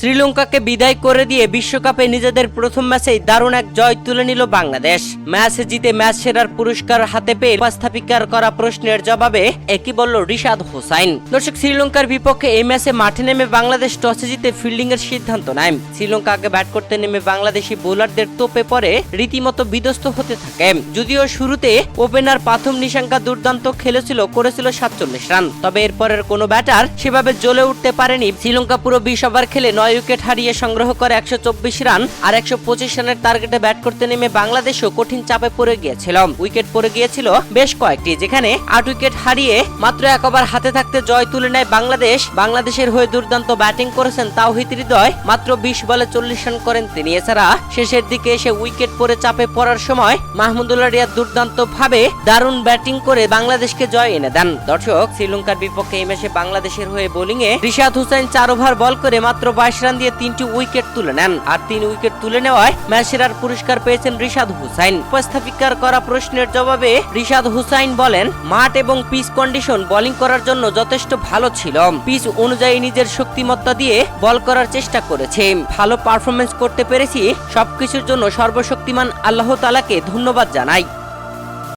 শ্রীলঙ্কাকে বিদায় করে দিয়ে বিশ্বকাপে নিজেদের প্রথম ম্যাচেই দারুণ এক জয় তুলে নিল বাংলাদেশ। ম্যাচ জিতে ম্যাচ সেরার পুরস্কার হাতে পেয়ে উপস্থাপিকার করা প্রশ্নের জবাবে একই বলল রিশাদ হোসাইন। দর্শক, শ্রীলঙ্কার বিপক্ষে এই ম্যাচে মাঠে নেমে বাংলাদেশ টসে জিতে ফিল্ডিং এর সিদ্ধান্ত নেয়। শ্রীলঙ্কা আগে ব্যাট করতে নেমে বাংলাদেশি বোলারদের তোপে পরে রীতিমতো বিধ্বস্ত হতে থাকে। যদিও শুরুতে ওপেনার প্রাথম নিশাঙ্কা দুর্দান্ত খেলেছিল, করেছিল সাতচল্লিশ রান। তবে এরপরের কোনো ব্যাটার সেভাবে জ্বলে উঠতে পারেনি। শ্রীলঙ্কা পুরো বিশ ওভার খেলে নয় উইকেট হারিয়ে সংগ্রহ করে একশো চব্বিশ রান আর একশো পঁচিশ রানের টার্গেটে ব্যাট করতে নেমে বাংলাদেশও কঠিন চাপে পড়ে গিয়েছিল। উইকেট পড়ে গিয়েছিল বেশ কয়েকটি, যেখানে আট উইকেট হারিয়ে মাত্র এক ওভার হাতে থাকতে জয় তুলে নেয় বাংলাদেশ। বাংলাদেশের হয়ে দুর্দান্ত ব্যাটিং করেছেন তাওহিদ হৃদয়, মাত্র বিশ বলে চল্লিশ রান করেন তিনি। এছাড়া শেষের দিকে এসে উইকেট পড়ে চাপে পড়ার সময় মাহমুদুল্লাহ রিয়াদ দুর্দান্ত ভাবে দারুণ ব্যাটিং করে বাংলাদেশকে জয় এনে দেন। দর্শক, শ্রীলঙ্কার বিপক্ষে এই ম্যাচে বাংলাদেশের হয়ে বোলিংয়ে রিশাদ হুসাইন চার ওভার বল করে মাত্র বাইশ রান দিয়ে তিনটি উইকেট তুলে নেন। আর তিন উইকেট তুলে নেওয়ায় ম্যাচ সেরার পুরস্কার পেয়েছেন রিশাদ হুসাইন। উপস্থাপিকার করা প্রশ্নের জবাবে রিশাদ হুসাইন বলেন, মাঠ এবং পিচ কন্ডিশন বোলিং করার জন্য যথেষ্ট ভালো ছিল। পিচ অনুযায়ী নিজের শক্তিমত্তা দিয়ে বল করার চেষ্টা করেছে। ভালো পারফরমেন্স করতে পেরেছি। সবকিছুর জন্য সর্বশক্তিমান আল্লাহ তালাকে ধন্যবাদ জানাই।